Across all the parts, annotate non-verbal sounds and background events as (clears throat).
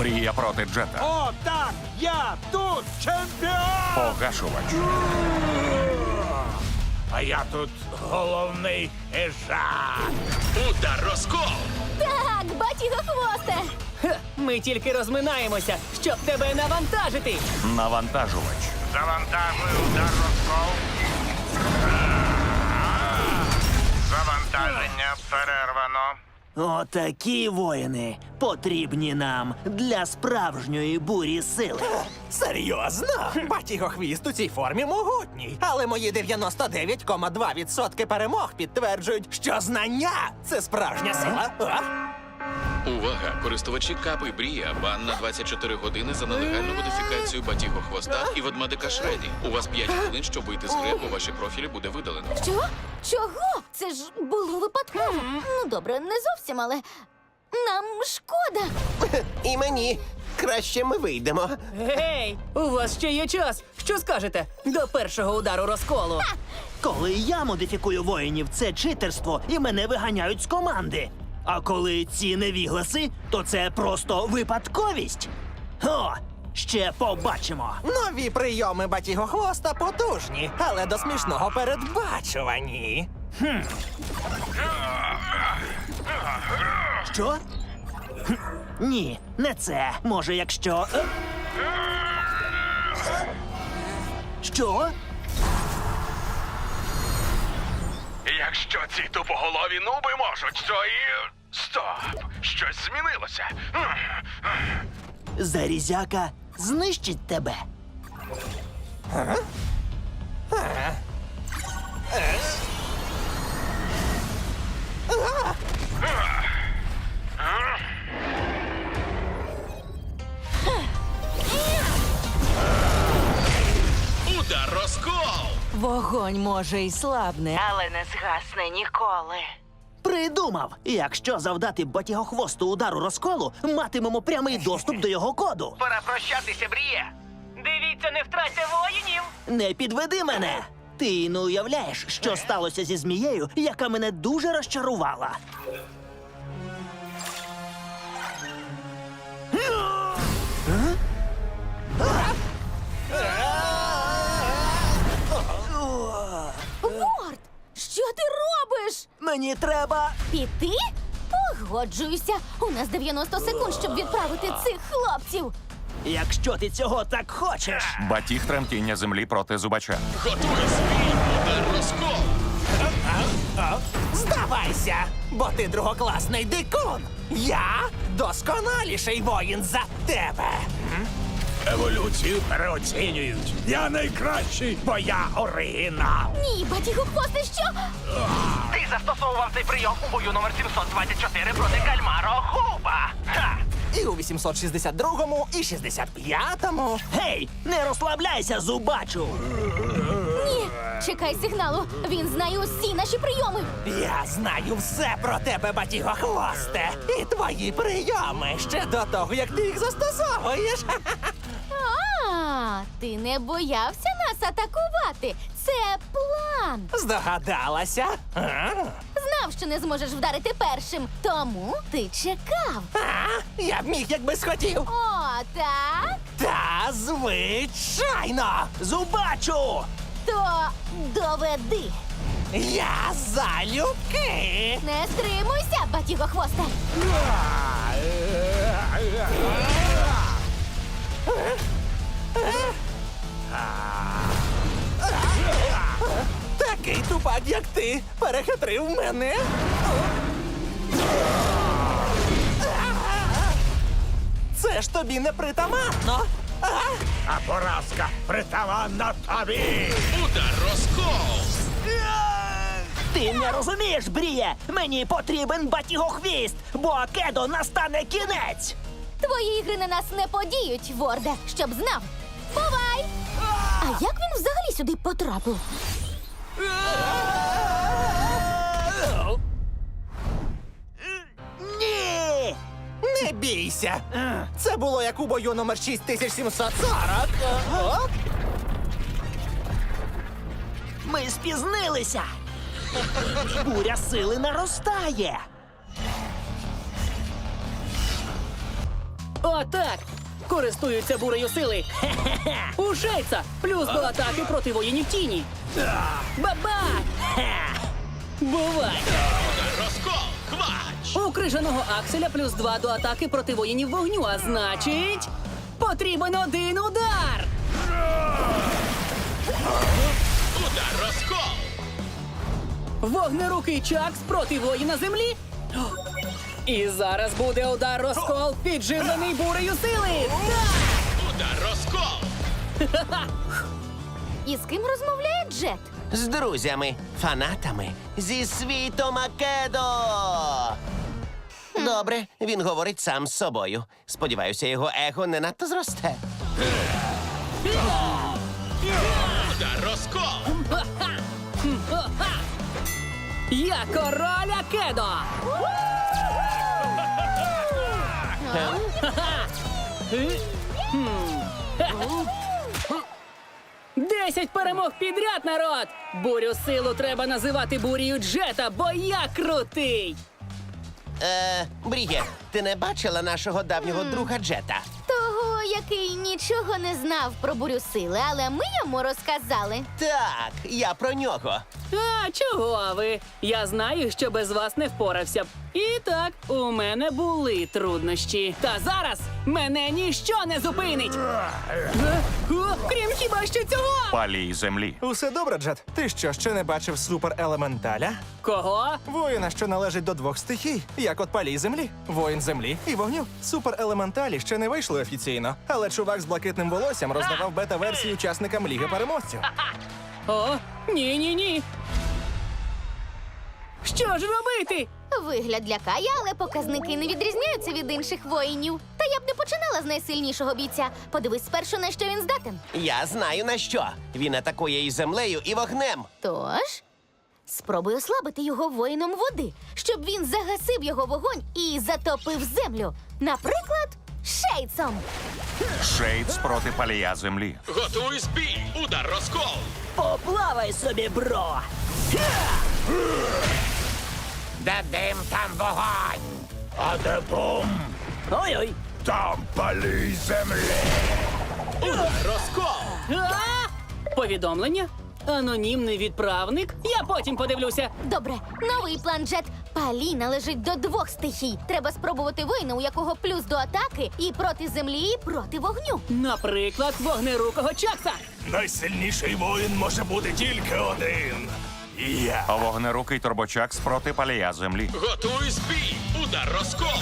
Брія проти Джета. О, так! Я тут чемпіон! Погашувач. А я тут головний хижак. Удар розкол! Так, батіго хвосте! Хе, Ми тільки розминаємося, щоб тебе навантажити. Навантажувач. Завантажую удар розкол. Завантаження перервано. Отакі воїни потрібні нам для справжньої бурі сили. Серйозно? Батігохвіст у цій формі могутній. Але мої 99,2% перемог підтверджують, що знання це справжня сила. А? Увага! Користувачі Кап і Брія бан на 24 години за нелегальну модифікацію батіго хвоста і ведмедика Шреді. У вас 5 хвилин, щоб вийти з гри, бо ваші профілі буде видалено. Що? Чого? Це ж було випадково. Ну, добре, не зовсім, але нам шкода. (laughs) І мені. Краще ми вийдемо. Гей, у вас ще є час. Що скажете до першого удару розколу? Коли я модифікую воїнів, це читерство і мене виганяють з команди. А коли ці невігласи, то це просто випадковість. О, ще побачимо. Нові прийоми батігохвоста потужні, але до смішного передбачувані. Що? Хм, Ні, не це. Може, якщо. е? Що? Якщо ці тупоголові нуби можуть, то і. Стоп! Щось змінилося. Зарізяка знищить тебе. Удар розкол! Вогонь може й слабне, але не згасне ніколи. Придумав! Якщо завдати батігохвосту удару розколу, матимемо прямий доступ до його коду. (laughs) Пора прощатися, Бріє. Дивіться, не втратя воїнів. Не підведи мене! Ти не уявляєш, що сталося зі змією, яка мене дуже розчарувала. Робиш? Мені треба. Піти? Погоджуюся. У нас 90 секунд, щоб відправити цих хлопців. Якщо ти цього так хочеш. Батіг тремтіння землі проти зубача. Готуй свій удар розкол! Здавайся, бо ти другокласний дикун. Я досконаліший воїн за тебе. Еволюцію переоцінюють. Я найкращий, бо я оригінал. Ні, батіго хвосте, що? Ти застосовував цей прийом у бою номер 724 проти кальмаро Хуба. Ха! І у 862-му, і 65-му. Гей, не розслабляйся, зубачу! Ні. Чекай сигналу. Він знає усі наші прийоми. Я знаю все про тебе, батігохвосте, і твої прийоми ще до того, як ти їх застосовуєш. (laughs) Ти не боявся нас атакувати. Це план. Здогадалася? А? Знав, що не зможеш вдарити першим, тому ти чекав. А? Я б міг, якби схотів. О, так? Та звичайно. Зубачу! То доведи. Я залюбки. Не стримуйся, батіго хвоста. Такий тупак, як ти, перехитрив мене. Це ж тобі не притаманно. А? Поразка притаманна тобі. Удар розкол! Ти не розумієш, Бріє! Мені потрібен батігохвіст, бо Акедо настане кінець! Твої ігри на нас не подіють, Ворде, щоб знав. Як він взагалі сюди потрапив? Ні! Не бійся. Це було як у бою номер 6740. О, Ми спізнилися! Буря сили наростає! Отак! Користуються бурею сили. (laughs) У шейца плюс до атаки проти воїнів тіні. Баба! Бувай! Розкол! Квач! У крижаного акселя плюс два до атаки проти воїнів вогню, а значить. Потрібен один удар! Удар розкол! Вогнерукий Чакс проти воїна землі. І зараз буде удар розкол, підживлений бурею сили. Так! Удар розкол! І з ким розмовляє Джет? З друзями, фанатами зі світу Македо. Добре, він говорить сам з собою. Сподіваюся, його его не надто зросте. Удар розкол! (laughs) Я король Акедо! Десять перемог підряд, народ! Бурю силу треба називати бурію Джета, бо я крутий! Е, Бріє, ти не бачила нашого давнього друга Джета? Того, який нічого не знав про бурю сили, але ми йому розказали. Так, я про нього. А чого ви? Я знаю, що без вас не впорався б. І так, у мене були труднощі. Та зараз мене ніщо не зупинить. Е? О, крім хіба що цього? Палій землі. Усе добре, Джет. Ти що, ще не бачив суперелементаля? Кого? Воїна, що належить до двох стихій, як от палій землі, воїн землі і вогню. Суперелементалі ще не вийшли офіційно, але чувак з блакитним волоссям роздавав бета-версії учасникам Ліги переможців. О, ні, ні, ні. Що ж робити? Вигляд лякає, але показники не відрізняються від інших воїнів. Та я б не починала з найсильнішого бійця. Подивись спершу, на що він здатен. Я знаю на що. Він атакує і землею, і вогнем. Тож, спробуй ослабити його воїном води, щоб він загасив його вогонь і затопив землю. Наприклад, шейцом. Шейдс проти палія землі. Готуй бій! Удар розкол! Поплавай собі, бро! Де дим, там вогонь. А де бум, Ой-ой! там палій землі. Удар розкол! А? Повідомлення? Анонімний відправник? Я потім подивлюся. Добре, новий план Джет. Палій належить до двох стихій. Треба спробувати воїна, у якого плюс до атаки і проти землі, і проти вогню. Наприклад, вогнерукого Чакса. Найсильніший воїн може бути тільки один. Я. Вогнерукий турбочакс проти палія землі. Готуй бій! Удар розкол!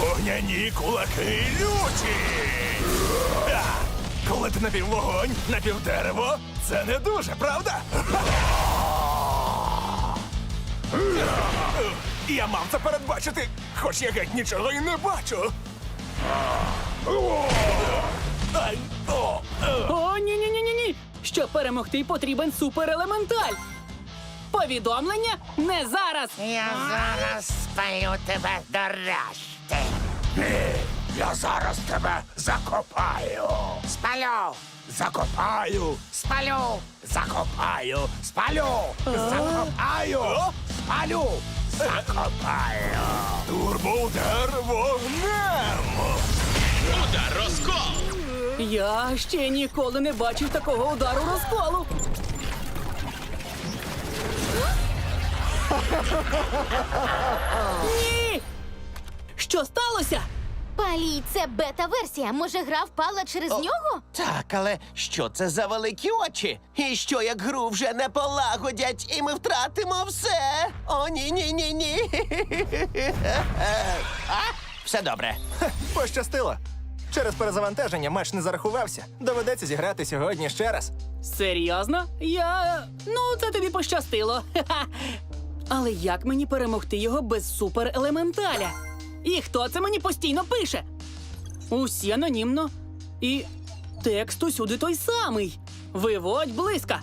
Вогняні кулаки люті. Ха! Коли ти напів вогонь, напів дерево, це не дуже, правда? Я мав це передбачити, хоч я геть нічого і не бачу. Ай, о, е. О, Щоб перемогти, потрібен суперелементаль. Повідомлення не зараз. Я зараз спаю тебе до решти. Ні, я зараз тебе закопаю. Спалю. Закопаю. Спалю. Закопаю. Спалю. Закопаю. Спалю. Закопаю. Турбоудар вогнем. Удар розкол! Я ще ніколи не бачив такого удару розколу. Ні! Що сталося? Палій це бета-версія. Може, гра впала через нього? Так, але що це за великі очі? І що як гру вже не полагодять, і ми втратимо все? О, ні, ні, ні, ні. (laughs) А? Все добре. Пощастило. Через перезавантаження матч не зарахувався. Доведеться зіграти сьогодні ще раз. Серйозно? Я. Ну, це тобі пощастило. Ха-ха. Але як мені перемогти його без суперелементаля? І хто це мені постійно пише? Усі анонімно. І текст усюди той самий. Виводь близька.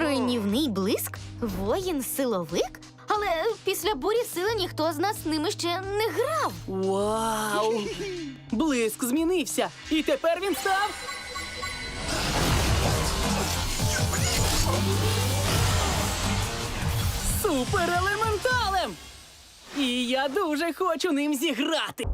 Руйнівний блиск? Воїн силовик? Але після бурі сили ніхто з нас з ними ще не грав. Вау! Блиск змінився. І тепер він став. Суперелементалем! І я дуже хочу ним зіграти.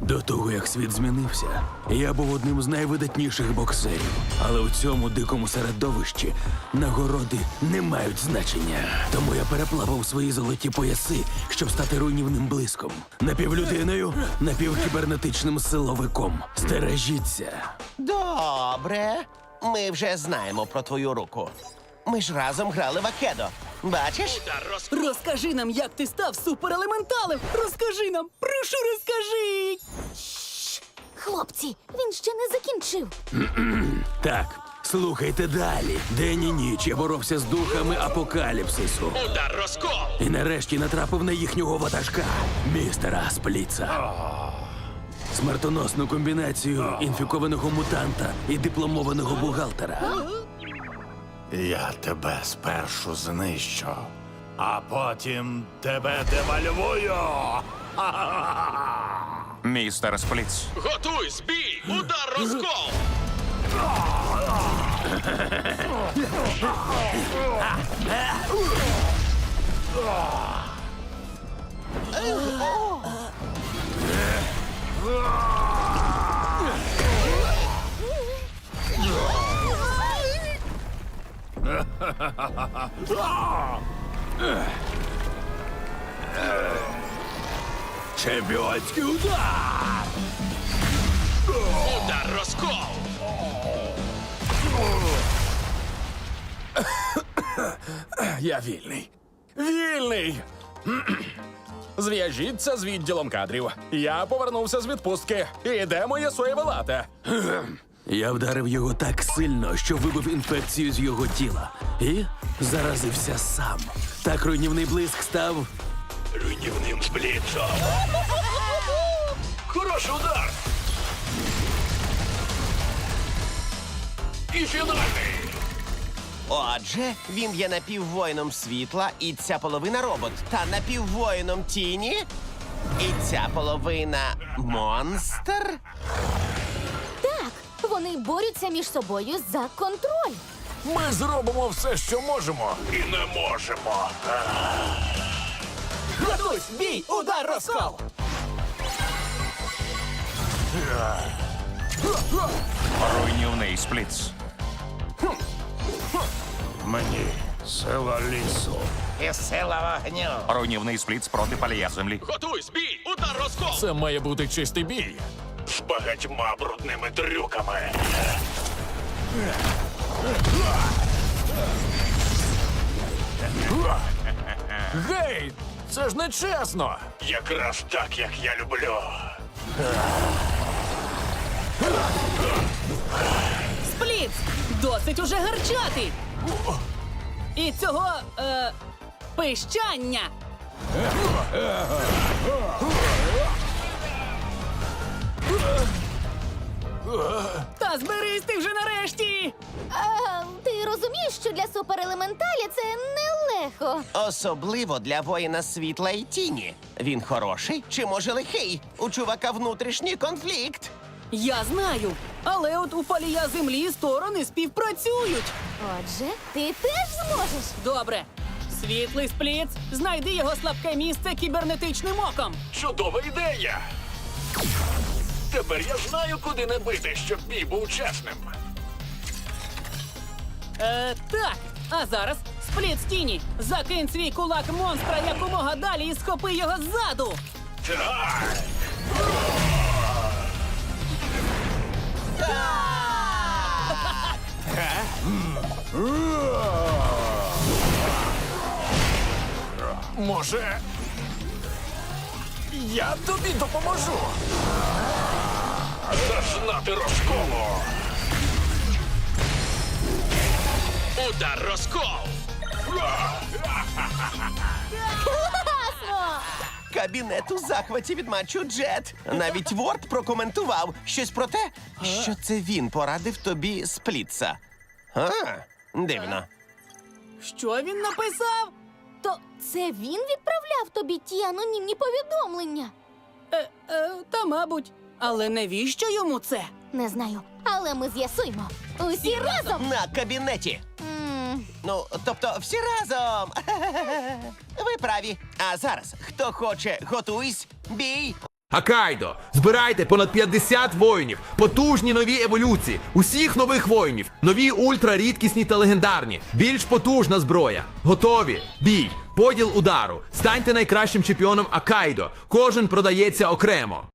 До того, як світ змінився, я був одним з найвидатніших боксерів. Але в цьому дикому середовищі нагороди не мають значення. Тому я переплавав свої золоті пояси, щоб стати руйнівним блиском. Напівлюдиною, напівкібернетичним силовиком. Стережіться. Добре. Ми вже знаємо про твою руку. Ми ж разом грали в Акедо. Бачиш? Розкажи нам, як ти став суперелементалем! Розкажи нам! Прошу, розкажи! Хлопці, він ще не закінчив. (clears throat) Так, слухайте далі. День і ніч я боровся з духами апокаліпсису. Удар розкол! І нарешті натрапив на їхнього ватажка, містера Спліца. Смертоносну комбінацію інфікованого мутанта і дипломованого бухгалтера. Я тебе спершу знищу, а потім тебе девальвую. Містер Спліц. Готуй, збій! Удар розкол! (laughs) Чемпіонський удар! Удар розкол! Я вільний. Вільний. Зв'яжіться з відділом кадрів. Я повернувся з відпустки. І де моє соєве лате? Я вдарив його так сильно, що вибив інфекцію з його тіла. І заразився сам. Так руйнівний блиск став Руйнівним сплітом. Хороший удар. І фінальний. Отже, він є напіввоїном світла, і ця половина робот, та напіввоїном тіні. І ця половина монстр. Так, вони борються між собою за контроль. Ми зробимо все, що можемо. І не можемо. Готуйсь, бій, удар, розкол! Руйнівний Спліц. Мені сила лісу. І сила вогню. Руйнівний Спліц проти палія землі. Готуй, збій! Удар розкол! Це має бути чистий бій. З багатьма брудними трюками. Гей! Це ж не чесно! Якраз так, як я люблю. Спліц! Досить уже гарчати! І цього е, пищання! Та зберись ти вже нарешті! А, що для суперелементаля це нелегко. Особливо для воїна світла і тіні. Він хороший чи може лихий? У чувака внутрішній конфлікт. Я знаю, але от у палія землі сторони співпрацюють. Отже, ти теж зможеш. Добре. Світлий спліц, знайди його слабке місце кібернетичним оком. Чудова ідея. Тепер я знаю, куди не бити, щоб бій був чесним. Е, так. А зараз спліт тіні. Закинь свій кулак монстра якомога далі і схопи його ззаду. Може. Я тобі допоможу. Зазнати розколу. Удар розкол! Класно! Кабінет у захваті від матчу Джет. Навіть Ворд прокоментував щось про те, що це він порадив тобі сплітса. А, дивно. Що він написав? То це він відправляв тобі ті анонімні повідомлення? Е, е, та мабуть. Але навіщо йому це? Не знаю, але ми з'ясуємо. Усі разом. На кабінеті. Ну, тобто, всі разом. (laughs) Ви праві. А зараз, хто хоче, готуйсь, бій, Акайдо, збирайте понад 50 воїнів, потужні нові еволюції, усіх нових воїнів, нові ультрарідкісні та легендарні, більш потужна зброя. Готові. Бій, поділ удару. Станьте найкращим чемпіоном Акайдо. Кожен продається окремо.